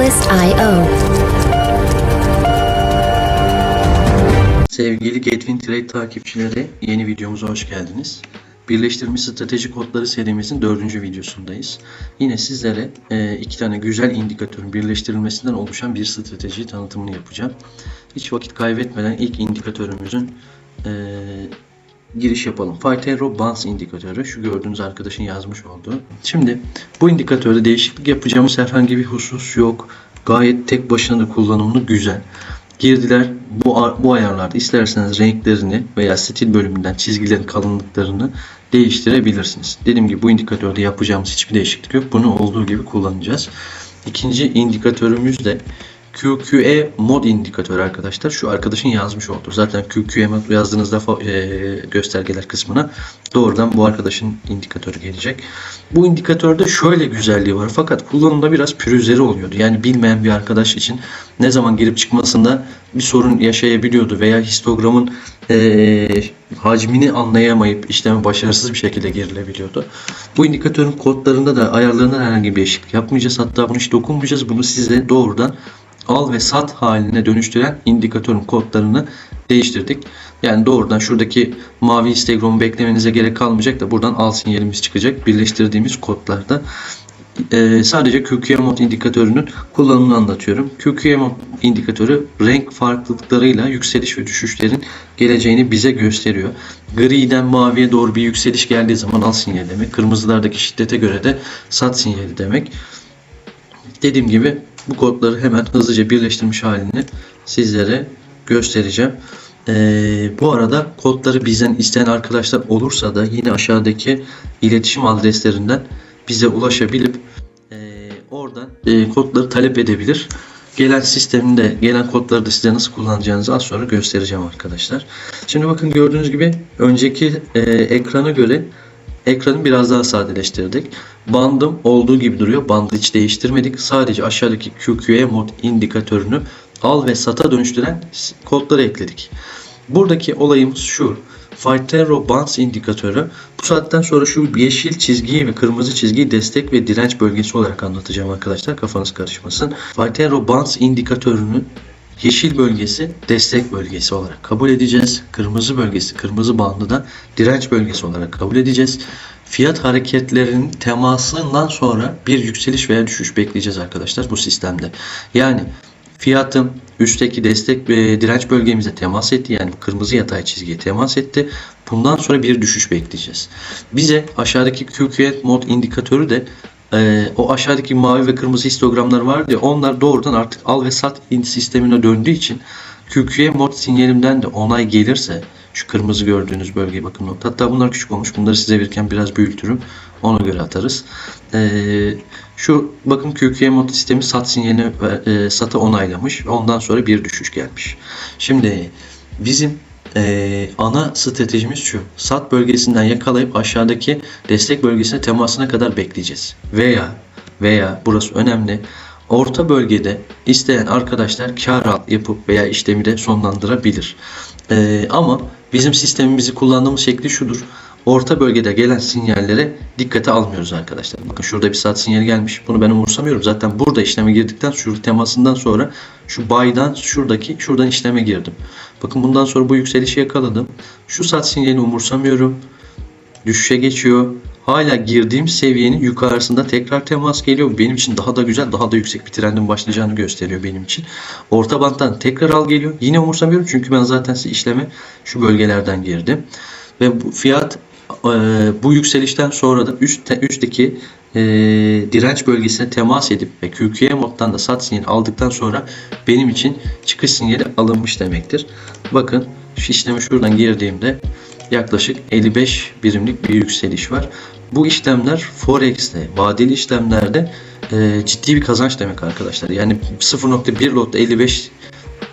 Craigslist.io. Sevgili Getwin Trade takipçileri yeni videomuza hoş geldiniz. Birleştirilmiş strateji kodları serimizin dördüncü videosundayız. Yine sizlere e, iki tane güzel indikatörün birleştirilmesinden oluşan bir strateji tanıtımını yapacağım. Hiç vakit kaybetmeden ilk indikatörümüzün e, giriş yapalım. Fightero Bounce indikatörü. Şu gördüğünüz arkadaşın yazmış olduğu. Şimdi bu indikatörde değişiklik yapacağımız herhangi bir husus yok. Gayet tek başına da kullanımlı güzel. Girdiler bu, bu ayarlarda isterseniz renklerini veya stil bölümünden çizgilerin kalınlıklarını değiştirebilirsiniz. Dediğim gibi bu indikatörde yapacağımız hiçbir değişiklik yok. Bunu olduğu gibi kullanacağız. İkinci indikatörümüz de QQE mod indikatörü arkadaşlar. Şu arkadaşın yazmış olduğu. Zaten QQE mod yazdığınızda e, göstergeler kısmına doğrudan bu arkadaşın indikatörü gelecek. Bu indikatörde şöyle güzelliği var. Fakat kullanımda biraz pürüzleri oluyordu. Yani bilmeyen bir arkadaş için ne zaman girip çıkmasında bir sorun yaşayabiliyordu veya histogramın e, hacmini anlayamayıp işleme başarısız bir şekilde girilebiliyordu. Bu indikatörün kodlarında da ayarlarında herhangi bir değişiklik yapmayacağız. Hatta bunu hiç dokunmayacağız. Bunu size doğrudan al ve sat haline dönüştüren indikatörün kodlarını değiştirdik. Yani doğrudan şuradaki mavi histogramı beklemenize gerek kalmayacak da buradan al sinyalimiz çıkacak. Birleştirdiğimiz kodlarda ee, sadece QQE mod indikatörünün kullanımını anlatıyorum. QQE mod indikatörü renk farklılıklarıyla yükseliş ve düşüşlerin geleceğini bize gösteriyor. Griden maviye doğru bir yükseliş geldiği zaman al sinyali demek. Kırmızılardaki şiddete göre de sat sinyali demek. Dediğim gibi bu kodları hemen hızlıca birleştirmiş halini sizlere göstereceğim. Ee, bu arada kodları bizden isteyen arkadaşlar olursa da yine aşağıdaki iletişim adreslerinden bize ulaşabilip e, oradan e, kodları talep edebilir. Gelen sisteminde gelen kodları da size nasıl kullanacağınızı az sonra göstereceğim arkadaşlar. Şimdi bakın gördüğünüz gibi önceki e, ekrana göre ekranı biraz daha sadeleştirdik. Bandım olduğu gibi duruyor. Bandı hiç değiştirmedik. Sadece aşağıdaki QQE mod indikatörünü al ve sata dönüştüren kodları ekledik. Buradaki olayımız şu. Fightero Bounce indikatörü bu saatten sonra şu yeşil çizgiyi ve kırmızı çizgiyi destek ve direnç bölgesi olarak anlatacağım arkadaşlar kafanız karışmasın. Fightero Bounce indikatörünün yeşil bölgesi destek bölgesi olarak kabul edeceğiz. Kırmızı bölgesi kırmızı bandı da direnç bölgesi olarak kabul edeceğiz. Fiyat hareketlerinin temasından sonra bir yükseliş veya düşüş bekleyeceğiz arkadaşlar bu sistemde. Yani Fiyatım üstteki destek ve direnç bölgemize temas etti. Yani kırmızı yatay çizgiye temas etti. Bundan sonra bir düşüş bekleyeceğiz. Bize aşağıdaki QQE mod indikatörü de e, o aşağıdaki mavi ve kırmızı histogramlar var ya onlar doğrudan artık al ve sat sistemine döndüğü için QQE mod sinyalimden de onay gelirse şu kırmızı gördüğünüz bölgeye bakın nokta. Hatta bunlar küçük olmuş. Bunları size verirken biraz büyütürüm. Ona göre atarız. Ee, şu bakın QQE mod sistemi sat sinyalini e, SATA onaylamış. Ondan sonra bir düşüş gelmiş. Şimdi bizim e, ana stratejimiz şu. SAT bölgesinden yakalayıp aşağıdaki destek bölgesine temasına kadar bekleyeceğiz. Veya veya burası önemli. Orta bölgede isteyen arkadaşlar kar al yapıp veya işlemi de sonlandırabilir. Ee, ama bizim sistemimizi kullandığımız şekli şudur. Orta bölgede gelen sinyallere dikkate almıyoruz arkadaşlar. Bakın şurada bir saat sinyali gelmiş. Bunu ben umursamıyorum. Zaten burada işleme girdikten şu temasından sonra şu baydan şuradaki şuradan işleme girdim. Bakın bundan sonra bu yükselişi yakaladım. Şu saat sinyalini umursamıyorum. Düşüşe geçiyor. Hala girdiğim seviyenin yukarısında tekrar temas geliyor. Benim için daha da güzel, daha da yüksek bir trendin başlayacağını gösteriyor benim için. Orta banttan tekrar al geliyor. Yine umursamıyorum çünkü ben zaten size işleme şu bölgelerden girdim. Ve bu fiyat bu yükselişten sonra da üst, üstteki e, direnç bölgesine temas edip ve QQE moddan da sat sinyali aldıktan sonra benim için çıkış sinyali alınmış demektir. Bakın şu işlemi şuradan girdiğimde yaklaşık 55 birimlik bir yükseliş var. Bu işlemler Forex'te, vadeli işlemlerde e, ciddi bir kazanç demek arkadaşlar. Yani 0.1 lotta 55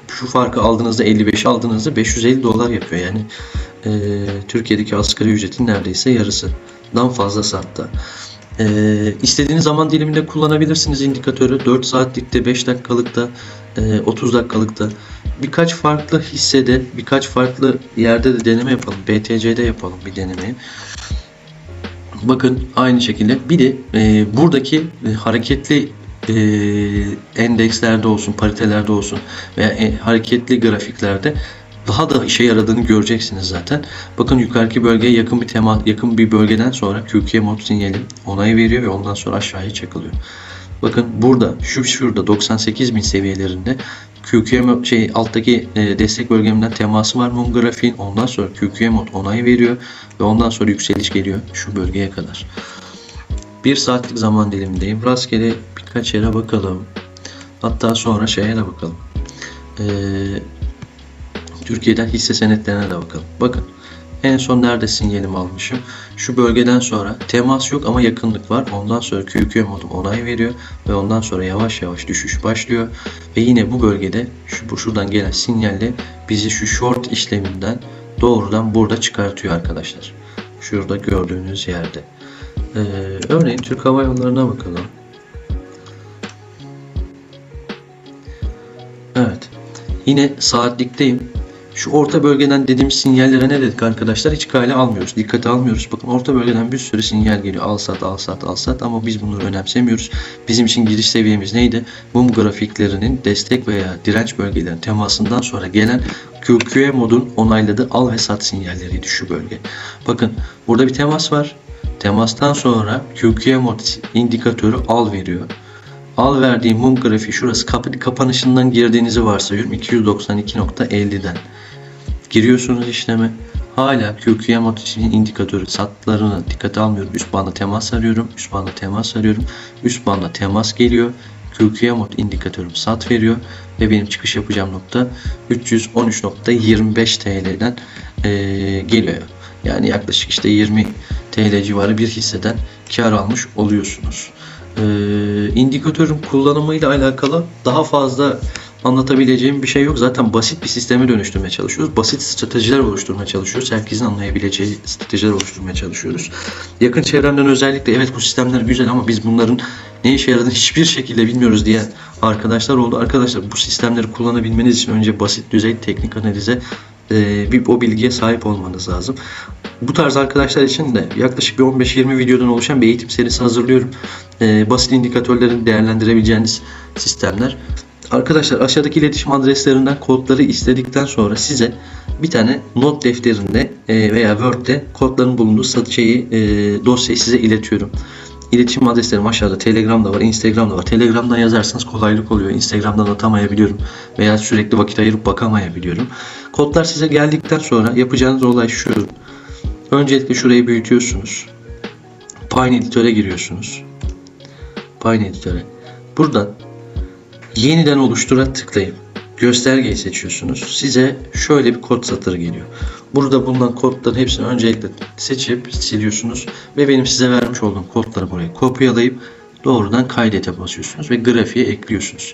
şu farkı aldığınızda 55 aldığınızda 550 dolar yapıyor. Yani e, Türkiye'deki asgari ücretin neredeyse yarısından fazla hatta. E, istediğiniz zaman diliminde kullanabilirsiniz indikatörü. 4 saatlikte, 5 dakikalıkta, e, 30 dakikalıkta. Birkaç farklı hissede, birkaç farklı yerde de deneme yapalım. BTC'de yapalım bir denemeyi. Bakın aynı şekilde bir de e, buradaki e, hareketli e, endekslerde olsun, paritelerde olsun veya e, hareketli grafiklerde daha da işe yaradığını göreceksiniz zaten. Bakın yukarıki bölgeye yakın bir tema, yakın bir bölgeden sonra QQ mod sinyali onay veriyor ve ondan sonra aşağıya çakılıyor. Bakın burada şu şurada 98.000 seviyelerinde QQM şey alttaki e, destek bölgemden teması var mum grafiğin. Ondan sonra QQM mod onay veriyor ve ondan sonra yükseliş geliyor şu bölgeye kadar. Bir saatlik zaman dilimindeyim. Rastgele birkaç yere bakalım. Hatta sonra şeye de bakalım. Ee, Türkiye'den hisse senetlerine de bakalım. Bakın en son nerede sinyalimi almışım? Şu bölgeden sonra temas yok ama yakınlık var. Ondan sonra QQ modum onay veriyor ve ondan sonra yavaş yavaş düşüş başlıyor. Ve yine bu bölgede şu bu şuradan gelen sinyalle bizi şu short işleminden doğrudan burada çıkartıyor arkadaşlar. Şurada gördüğünüz yerde. Ee, örneğin Türk Hava Yolları'na bakalım. Evet. Yine saatlikteyim. Şu orta bölgeden dediğimiz sinyallere ne dedik arkadaşlar? Hiç kale almıyoruz. Dikkate almıyoruz. Bakın orta bölgeden bir sürü sinyal geliyor. Al sat, al sat, al sat ama biz bunları önemsemiyoruz. Bizim için giriş seviyemiz neydi? Mum grafiklerinin destek veya direnç bölgelerinin temasından sonra gelen QQE modun onayladığı al ve sat sinyalleriydi şu bölge. Bakın burada bir temas var. Temastan sonra QQE mod indikatörü al veriyor. Al verdiği mum grafiği şurası kapanışından girdiğinizi varsayıyorum 292.50'den. Giriyorsunuz işleme. Hala QQM için indikatörü satlarını dikkate almıyorum. Üst banda temas arıyorum. Üst banda temas arıyorum. Üst banda temas geliyor. QQM mod indikatörüm sat veriyor ve benim çıkış yapacağım nokta 313.25 TL'den eee, geliyor. Yani yaklaşık işte 20 TL civarı bir hisseden kar almış oluyorsunuz. Ee, indikatörün kullanımıyla alakalı daha fazla anlatabileceğim bir şey yok. Zaten basit bir sisteme dönüştürmeye çalışıyoruz. Basit stratejiler oluşturmaya çalışıyoruz. Herkesin anlayabileceği stratejiler oluşturmaya çalışıyoruz. Yakın çevremden özellikle evet bu sistemler güzel ama biz bunların ne işe yaradığını hiçbir şekilde bilmiyoruz diyen arkadaşlar oldu. Arkadaşlar bu sistemleri kullanabilmeniz için önce basit düzey teknik analize e, bir o bilgiye sahip olmanız lazım. Bu tarz arkadaşlar için de yaklaşık bir 15-20 videodan oluşan bir eğitim serisi hazırlıyorum. E, basit indikatörlerin değerlendirebileceğiniz sistemler. Arkadaşlar aşağıdaki iletişim adreslerinden kodları istedikten sonra size bir tane not defterinde e, veya Word'de kodların bulunduğu şeyi e, dosyayı size iletiyorum. İletişim adreslerim aşağıda. Telegram'da var, Instagram'da var. Telegram'dan yazarsanız kolaylık oluyor. Instagram'dan atamayabiliyorum veya sürekli vakit ayırıp bakamayabiliyorum. Kodlar size geldikten sonra yapacağınız olay şu. Öncelikle şurayı büyütüyorsunuz. Pine Editöre giriyorsunuz. Pine Editöre. Buradan yeniden oluştura tıklayıp göstergeyi seçiyorsunuz. Size şöyle bir kod satırı geliyor. Burada bulunan kodların hepsini öncelikle seçip siliyorsunuz ve benim size vermiş olduğum kodları buraya kopyalayıp doğrudan kaydete basıyorsunuz ve grafiğe ekliyorsunuz.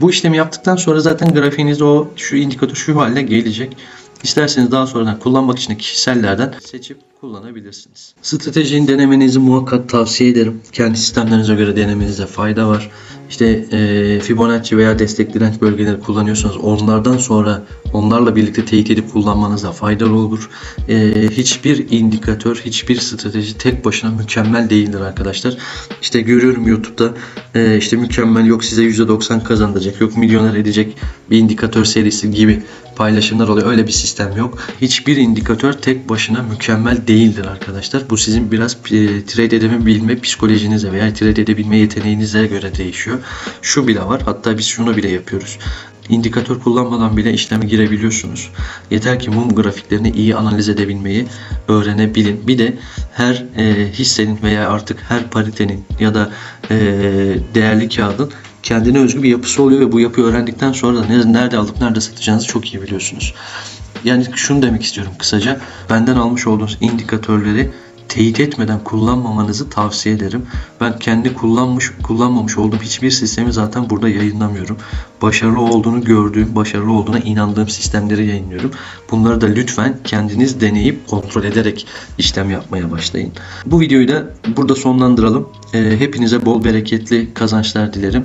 Bu işlemi yaptıktan sonra zaten grafiğinizde o şu indikatör şu hale gelecek. İsterseniz daha sonradan kullanmak için de kişisellerden seçip kullanabilirsiniz. Stratejiyi denemenizi muhakkak tavsiye ederim. Kendi sistemlerinize göre denemenize fayda var. İşte e, Fibonacci veya destek direnç bölgeleri kullanıyorsanız onlardan sonra onlarla birlikte teyit edip kullanmanıza faydalı olur. E, hiçbir indikatör, hiçbir strateji tek başına mükemmel değildir arkadaşlar. İşte görüyorum YouTube'da e, işte mükemmel yok size %90 kazandıracak, yok milyoner edecek bir indikatör serisi gibi paylaşımlar oluyor. Öyle bir sistem yok. Hiçbir indikatör tek başına mükemmel değildir arkadaşlar. Bu sizin biraz e, trade edebilme psikolojinize veya trade edebilme yeteneğinize göre değişiyor. Şu bile var. Hatta biz şunu bile yapıyoruz. İndikatör kullanmadan bile işleme girebiliyorsunuz. Yeter ki mum grafiklerini iyi analiz edebilmeyi öğrenebilin. Bir de her e, hissenin veya artık her paritenin ya da e, değerli kağıdın kendine özgü bir yapısı oluyor ve bu yapıyı öğrendikten sonra da ne- nerede alıp nerede satacağınızı çok iyi biliyorsunuz. Yani şunu demek istiyorum kısaca. Benden almış olduğunuz indikatörleri teyit etmeden kullanmamanızı tavsiye ederim. Ben kendi kullanmış kullanmamış olduğum hiçbir sistemi zaten burada yayınlamıyorum. Başarılı olduğunu gördüğüm, başarılı olduğuna inandığım sistemleri yayınlıyorum. Bunları da lütfen kendiniz deneyip kontrol ederek işlem yapmaya başlayın. Bu videoyu da burada sonlandıralım. Ee, Hepinize bol bereketli kazançlar dilerim.